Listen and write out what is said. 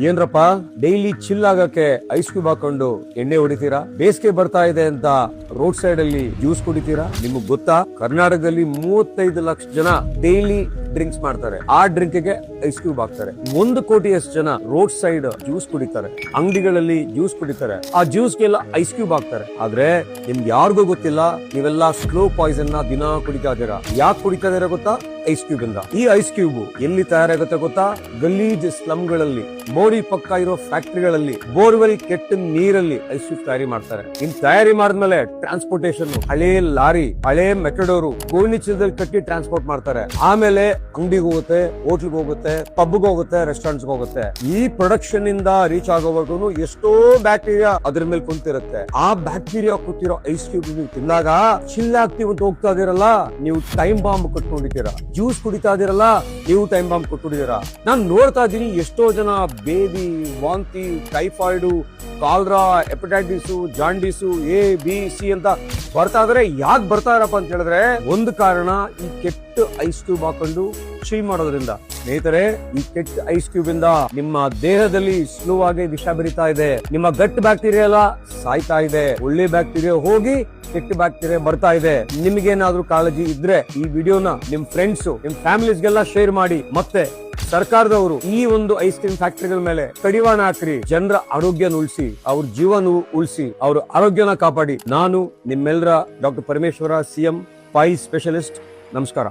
ಏನ್ರಪ್ಪ, daily chill ಆಗಕ್ಕೆ ice cube ಹಾಕೊಂಡು ಎಣ್ಣೆ ಹೊಡಿತೀರಾ? ಬೇಸಿಗೆ ಬರ್ತಾ ಇದೆ ಅಂತ ರೋಡ್ ಸೈಡ್ ಅಲ್ಲಿ ಜ್ಯೂಸ್ ಕುಡಿತೀರಾ? ನಿಮ್ಗೆ ಗೊತ್ತಾ? ಕರ್ನಾಟಕದಲ್ಲಿ ಮೂವತ್ತೈದು ಲಕ್ಷ ಜನ ಡೈಲಿ ಡ್ರಿಂಕ್ಸ್ ಮಾಡ್ತಾರೆ. ಆ ಡ್ರಿಂಕ್ಗೆ ಐಸ್ ಕ್ಯೂಬ್ ಹಾಕ್ತಾರೆ. ಒಂದು ಕೋಟಿಯಷ್ಟು ಜನ ರೋಡ್ ಸೈಡ್ ಜ್ಯೂಸ್ ಕುಡಿತಾರೆ. ಅಂಗಡಿಗಳಲ್ಲಿ ಜ್ಯೂಸ್ ಕುಡಿತಾರೆ. ಆ ಜ್ಯೂಸ್ ಗೆಲ್ಲ ಐಸ್ ಕ್ಯೂಬ್ ಹಾಕ್ತಾರೆ. ಆದ್ರೆ ನಿಮ್ಗೆ ಯಾರಿಗೂ ಗೊತ್ತಿಲ್ಲ, ನೀವೆಲ್ಲ ಸ್ಲೋ ಪಾಯ್ಸನ್ನ ದಿನ ಕುಡಿತಾ ಇದೀರಾ ಯಾಕೆ ಕುಡಿತಾ ಇದೀರ ಗೊತ್ತಾ? ಐಸ್ ಕ್ಯೂಬ್ ಇಂದ. ಈ ಐಸ್ ಕ್ಯೂಬ್ ಎಲ್ಲಿ ತಯಾರಾಗುತ್ತೆ ಗೊತ್ತಾ? ಗಲೀಜ್ ಸ್ಲಮ್ಗಳಲ್ಲಿ ಮೋರಿ ಪಕ್ಕ ಇರೋ ಫ್ಯಾಕ್ಟರಿಗಳಲ್ಲಿ ಬೋರ್ವೆಲ್ ಕೆಟ್ಟ ನೀರಲ್ಲಿ ಐಸ್ ಕ್ಯೂಬ್ ತಯಾರಿ ಮಾಡ್ತಾರೆ. ಇನ್ ತಯಾರಿ ಮಾಡಿದ್ಮೇಲೆ ಟ್ರಾನ್ಸ್ಪೋರ್ಟೇಷನ್ ಹಳೆ ಲಾರಿ, ಹಳೆ ಮೆಟಡೋರು ಕೋಣಿ ಚೀಲದಲ್ಲಿ ಕಟ್ಟಿ ಟ್ರಾನ್ಸ್ಪೋರ್ಟ್ ಮಾಡ್ತಾರೆ. ಆಮೇಲೆ ಅಂಗಡಿಗೆ ಹೋಗುತ್ತೆ, ಹೋಟ್ಲ್ಗೆ ಹೋಗುತ್ತೆ ಪಬ್ಗೆ ಹೋಗುತ್ತೆ ರೆಸ್ಟೋರೆಂಟ್ಸ್ ಹೋಗುತ್ತೆ. ಈ ಪ್ರೊಡಕ್ಷನ್ ಇಂದ ರೀಚ್ ಆಗೋವರೆಗೂ ಎಷ್ಟೋ ಬ್ಯಾಕ್ಟೀರಿಯಾ ಅದ್ರ ಮೇಲೆ ಕುಂತಿರುತ್ತೆ. ಆ ಬ್ಯಾಕ್ಟೀರಿಯಾ ಕೂತಿರೋ ಐಸ್ ಕ್ಯೂಬ್ ನೀವು ತಿಂದಾಗ ಚಿಲ್ ಆಗ್ತೀವಿ ಅಂತ ಹೋಗ್ತಾ ಇದೀರಲ್ಲ, ನೀವು ಟೈಮ್ ಬಾಂಬ್ ಕಟ್ಕೊಂಡಿದ್ದೀರಾ. ಜ್ಯೂಸ್ ಕುಡಿತಾ ಇದೀರಲ್ಲ, ನೀವು ಟೈಮ್ ಬಾಂಬ್ ಕೊಟ್ಬಿಟ್ಟಿದ್ದೀರಾ ನಾನು ನೋಡ್ತಾ ಇದ್ದೀನಿ ಎಷ್ಟೋ ಜನ ಬೇದಿ, ವಾಂತಿ typhoid cholera hepatitis jaundice A B C ಅಂತ ಬರ್ತಾ ಇದ್ರೆ ಯಾಕೆ ಬರ್ತಾ ಇರಪ್ಪ ಅಂತ ಹೇಳಿದ್ರೆ ಒಂದು ಕಾರಣ, ಈ ಕೆಟ್ಟ ಐಸ್ ಕ್ಯೂಬ್ ಹಾಕೊಂಡು ಚೀ ಮಾಡೋದ್ರಿಂದ. ಸ್ನೇಹಿತರೆ, ಈ ಕೆಟ್ಟ ಐಸ್ ಕ್ಯೂಬ್ ಇಂದ ನಿಮ್ಮ ದೇಹದಲ್ಲಿ ಸ್ಲೋ ಆಗಿ ವಿಷ ಬೆರಿತಾ ಇದೆ. ನಿಮ್ಮ ಗಟ್ ಬ್ಯಾಕ್ಟೀರಿಯಾ ಎಲ್ಲ ಸಾಯ್ತಾ ಇದೆ. ಒಳ್ಳೆ ಬ್ಯಾಕ್ಟೀರಿಯಾ ಹೋಗಿ ಕೆಟ್ಟ ಬ್ಯಾಕ್ಟೀರಿಯಾ ಬರ್ತಾ ಇದೆ. ನಿಮ್ಗೇನಾದ್ರೂ ಕಾಳಜಿ ಇದ್ರೆ ಈ ವಿಡಿಯೋನ ನಿಮ್ ಫ್ರೆಂಡ್ಸ್ ನಿಮ್ ಫ್ಯಾಮಿಲೀಸ್ಗೆಲ್ಲ ಶೇರ್ ಮಾಡಿ. ಮತ್ತೆ ಸರ್ಕಾರದವರು ಈ ಒಂದು ಐಸ್ ಕ್ರೀಮ್ ಫ್ಯಾಕ್ಟರಿಗಳ ಮೇಲೆ ಕಡಿವಾಣ ಹಾಕ್ರಿ. ಜನರ ಆರೋಗ್ಯನ ಉಳಿಸಿ, ಅವ್ರ ಜೀವನ ಉಳಿಸಿ, ಅವ್ರ ಆರೋಗ್ಯನ ಕಾಪಾಡಿ. ನಾನು ನಿಮ್ಮೆಲ್ಲರ ಡಾಕ್ಟರ್ ಪರಮೇಶ್ವರ, ಸಿಎಂ ಫೈ ಸ್ಪೆಷಲಿಸ್ಟ್. ನಮಸ್ಕಾರ.